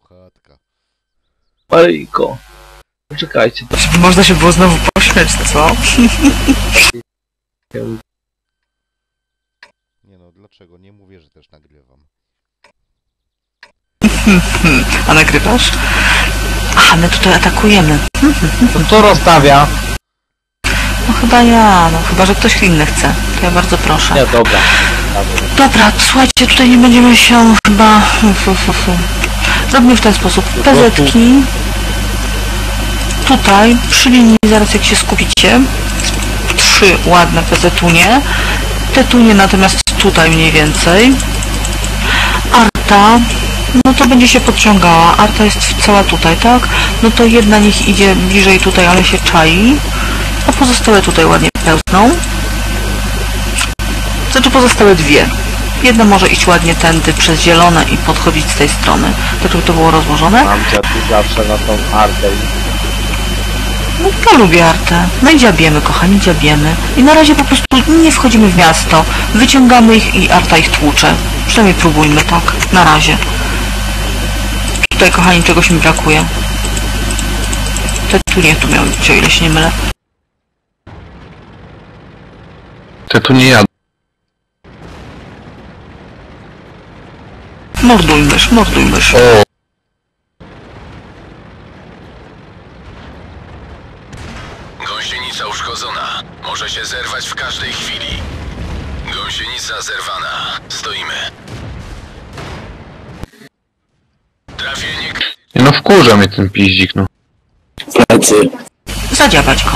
puchatka. Maryjko. Poczekajcie, można się było znowu pośmiać, co? się... Nie no, dlaczego? Nie mówię, że też nagrywam. A nagrywasz? Aha, my tutaj atakujemy. To kto rozstawia? No chyba ja, no chyba, że ktoś inny chce. To ja bardzo proszę. Nie, dobra. Dobra, słuchajcie, tutaj nie będziemy się chyba... Fu, fu, fu. Zrobimy w ten sposób. PZ-ki. Tutaj, przy linii, zaraz jak się skupicie. Trzy ładne PZ-unie. Te tunie natomiast tutaj mniej więcej. Arta. No to będzie się podciągała. Arta jest cała tutaj, tak? No to jedna niech idzie bliżej tutaj, ale się czai. A pozostałe tutaj ładnie pełzną. Znaczy pozostałe dwie. Jedna może iść ładnie tędy przez zielone i podchodzić z tej strony. Tak żeby to było rozłożone. Mam cię tu zawsze na tą artę. No ja lubię artę. No i dziabiemy, kochani, dziabiemy. I na razie po prostu nie wchodzimy w miasto. Wyciągamy ich i arta ich tłucze. Przynajmniej próbujmy, tak. Na razie. Tutaj, kochani, czegoś mi brakuje. Te tu nie, tu miały być, o ile się nie mylę. Te tu nie jadą. Morduj mysz, morduj mysz. O, Gąsienica uszkodzona. Może się zerwać w każdej chwili. Gąsienica zerwana. Stoimy. Trafienie nie no wkurza mnie ten piździk, no. Zadziabać go.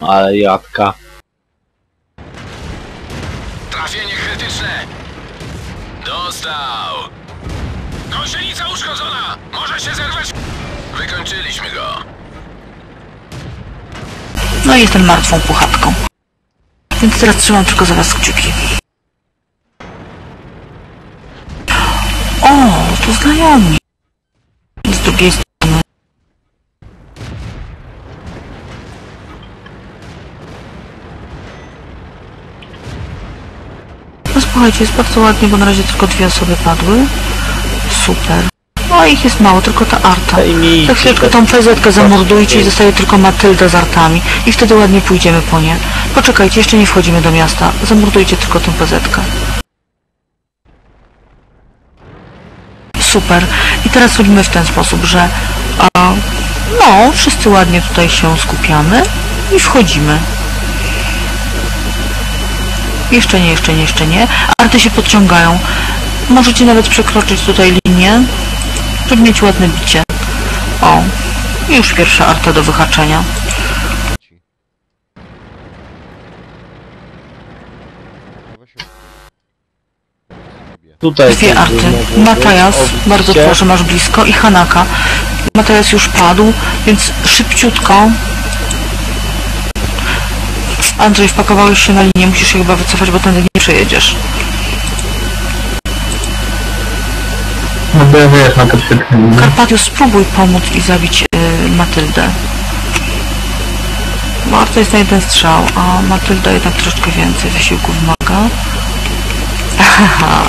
Ale jadka. Dostał. Gąsienica uszkodzona. Może się zerwać. Wykończyliśmy go. No i jestem martwą puchatką. Więc teraz trzymam tylko za was kciuki. O, to znajomi. Z drugiej strony. No słuchajcie, jest bardzo ładnie, bo na razie tylko dwie osoby padły. Super. No ich jest mało, tylko ta arta. Za chwileczkę tą PZ zamordujcie i zostaje tylko Matylda z artami. I wtedy ładnie pójdziemy po nie. Poczekajcie, jeszcze nie wchodzimy do miasta. Zamordujcie tylko tą PZ. -kę. Super. I teraz robimy w ten sposób, że a, no, wszyscy ładnie tutaj się skupiamy i wchodzimy. Jeszcze nie, jeszcze nie, jeszcze nie. Arty się podciągają. Możecie nawet przekroczyć tutaj linię, żeby mieć ładne bicie. O, już pierwsza arta do wyhaczenia. Tutaj Dwie arty. Matajas, bardzo proszę, masz blisko. I Hanaka. Matajas już padł, więc szybciutko. Andrzej, wpakowałeś się na linię, musisz się chyba wycofać, bo tędy nie przejedziesz. No bo ja wiesz, na to świetnie. Karpatius, spróbuj pomóc i zabić y, Matyldę. Bo Arta jest na jeden strzał, a Matylda jednak troszeczkę więcej wysiłku wymaga. Haha,